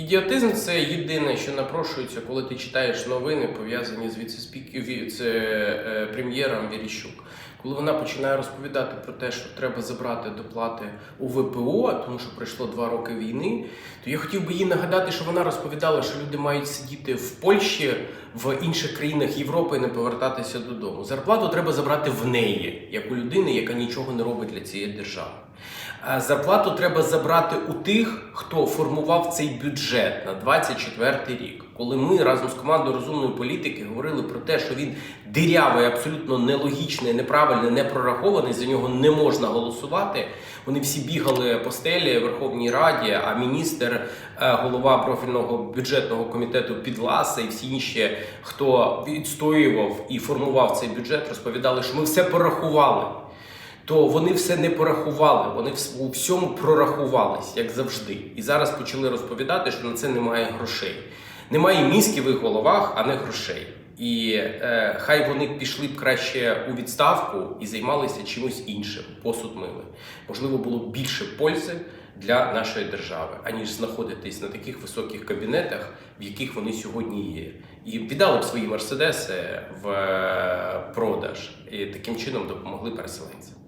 Ідіотизм це єдине, що напрошується, коли ти читаєш новини, пов'язані з віце-спікером, з е, Віріщук. Коли вона починає розповідати про те, що треба забрати доплати у ВПО, тому що пройшло два роки війни, то я хотів би їй нагадати, що вона розповідала, що люди мають сидіти в Польщі, в інших країнах Європи і не повертатися додому. Зарплату треба забрати в неї, як у людини, яка нічого не робить для цієї держави. А Зарплату треба забрати у тих, хто формував цей бюджет на 24 рік. Коли ми разом з командою розумної політики говорили про те, що він дирявий, абсолютно нелогічний, неправильний, не прорахований, за нього не можна голосувати. Вони всі бігали по стелі в Верховній Раді, а міністр, е, голова профільного бюджетного комітету Підласа і всі інші, хто відстоював і формував цей бюджет, розповідали, що ми все порахували то вони все не порахували, вони у всьому прорахувались, як завжди. І зараз почали розповідати, що на це немає грошей. Немає мізків в головах, а не грошей. І е, хай вони пішли б краще у відставку і займалися чимось іншим, посуд мили. Можливо, було б більше пользи для нашої держави, аніж знаходитись на таких високих кабінетах, в яких вони сьогодні є. І віддали б свої мерседеси в е, продаж і таким чином допомогли переселенцям.